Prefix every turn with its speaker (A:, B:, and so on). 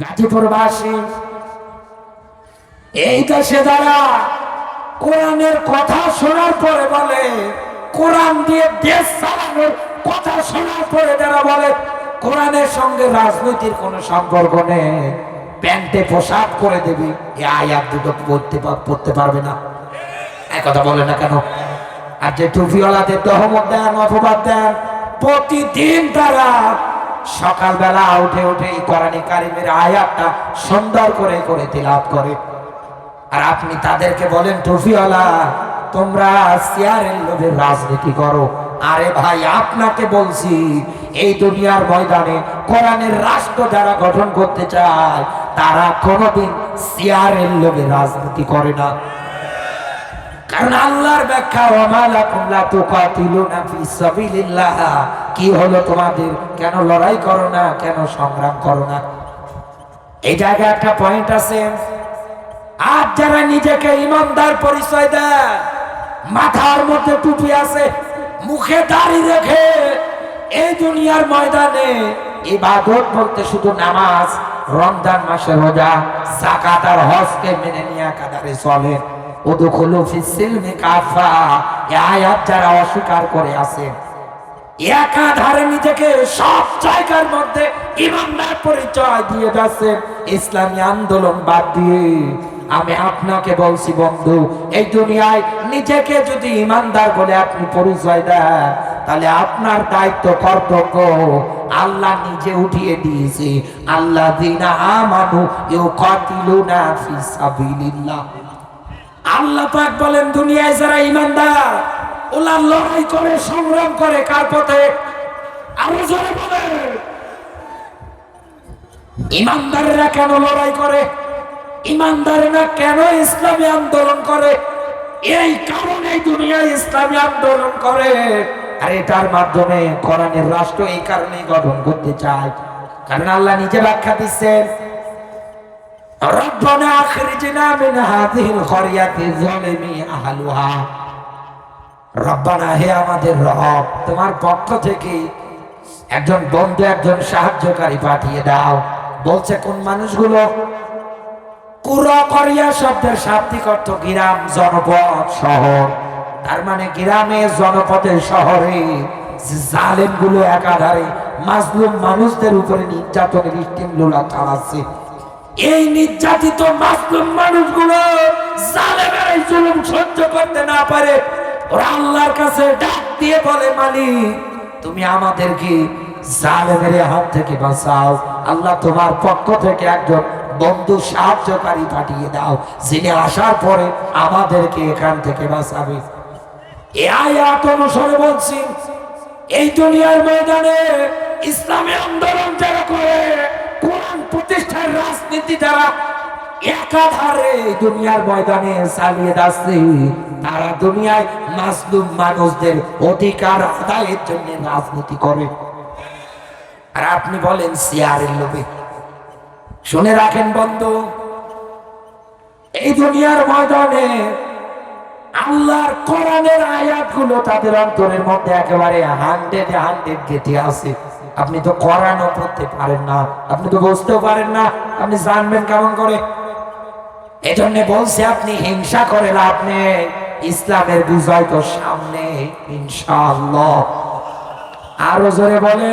A: গাজীপুরবাসী এই দেশে যারা কোরআনের কথা শোনার পরে বলে, কোরআন দিয়ে দেশ চালানোর কথা শোনার পরে যারা বলে, কোরআনের সঙ্গে রাজনীতির কোনো সম্পর্ক নেই, প্যান্টে পোশাক করে দেবে এই আয়াত দুটো পড়তে পড়তে পারবে না। এক কথা বলে না কেন? আর যে টুপিওয়ালাদের দহমত দেন, অপবাদ দেন, প্রতিদিন তারা সকালবেলা উঠে উঠে এই কোরআনে কারিমের আয়াতটা সুন্দর করে করে তিলাপ করে। আর আপনি তাদেরকে বলেন, টুফিওয়ালা, তোমরা চেয়ারের লোভে রাজনীতি করো। আরে ভাই, আপনাকে বলছি, এই দুনিয়ার ময়দানে কোরআনের রাষ্ট্র যারা গঠন করতে চায়, তারা কোনোদিন চেয়ারের লোভে রাজনীতি করে না। কারণ আল্লাহর ব্যাখ্যা ওমালাকুম লা তুকাতিলুনা ফি সাবিলিল্লাহ। কি হলো তোমাদের? কেন লড়াই করো না? কেন সংগ্রাম করো না? এই জায়গায় একটা পয়েন্ট আছে। আর যারা নিজেকে ইমানদার পরিচয় দেয়, মাথার মধ্যে টুপি আছে, মুখে দাড়ি রেখে এই দুনিয়ার ময়দানে ইবাদত বলতে শুধু নামাজ, রমজান মাসে রোজা, জাকাত আর হজকে মেনে নিয়ে কাদারে চলে। উদখুলু ফিসসিলমি কাফা। এই আয়াত যারা অস্বীকার করে আছে, একাধারে নিজেকে সব জায়গার মধ্যে ইমানদার পরিচয় দিয়ে যাচ্ছে। ইসলামী আন্দোলন বাদ দিয়ে আমি আপনাকে বলছি, বন্ধু, এই দুনিয়ায় নিজেকে যদি ইমানদার বলে আপনি পরিচয় দেন, তাহলে আপনার দায়িত্ব, কর্তব্য আল্লাহ নিজে উঠিয়ে দিয়েছে। আল্লাহ দিনা আমানু ইউ কাতিলুনা ফি সাবিলিল্লাহ। আল্লাহ পাক বলেন, দুনিয়ায় যারা ইমানদার ওরা লড়াই করে, সংগ্রাম করে, কার পথে? আরও জোরে বলে ইমানদারেরা কেন লড়াই করে? ইমানদারেরা কেন ইসলামী আন্দোলন করে? এই কারণে দুনিয়ায় ইসলামী আন্দোলন করে। আর এটার মাধ্যমে কোরআনের রাষ্ট্র এই কারণে গঠন করতে চায়। কারণ আল্লাহ নিজে ব্যাখ্যা দিচ্ছেন, রব্বানা আখরিজনা মিন হাযিহিল আমাদের রব, তোমার পক্ষ থেকে একজন বন্ধু, একজন সাহায্যকারী পাঠিয়ে দাও। বলছে, কোন মানুষগুলো? কুরা করিয়া শব্দের শাব্দিক অর্থ গ্রাম, জনপদ, শহর। তার মানে গ্রামে জনপদের শহরে জালেমগুলো একাধারে মাজলুম মানুষদের উপরে নির্যাতনের স্টিম লোলা চালাচ্ছে। এই নির্যাতিত মাসলুম মানুষগুলো জালেমের এই জুলুম সহ্য করতে না পারে, ওরা আল্লাহর কাছে ডাক দিয়ে বলে, মালিক, তুমি আমাদেরকে জালেমের হাত থেকে বাঁচাও। আল্লাহ তোমার পক্ষ থেকে একজন বন্ধু সাহায্যকারী পাঠিয়ে দাও, যিনি আসার পরে আমাদেরকে এখান থেকে বাঁচাবে। এ আয়াত অনুসরণ বলছি, এই দুনিয়ার ময়দানে ইসলামী আন্দোলন যারা করে রাজনীতি যারা একাধারে দুনিয়ার ময়দানে চালিয়ে যাচ্ছে, তারা দুনিয়ায় মাসলুম মানুষদের অধিকার আদায়ের জন্য রাজনীতি করে। আর আপনি বলেন, সিয়ারের লোভে। শুনে রাখেন বন্ধু, এই দুনিয়ার ময়দানে আল্লাহর কোরআনের আয়াতগুলো তাদের অন্তরের মধ্যে একেবারে হান্ড্রেড হান্ড্রেড গেটে আছে। আপনি তো করানো করতে পারেন না, আপনি তো বুঝতেও পারেন না, আপনি জানবেন কেমন করে। এজন্য বলছে, আপনি হিংসা করে লাভ নেই, ইসলামের বিজয় তো সামনে, ইনশাআল্লাহ। আরও জোরে বলে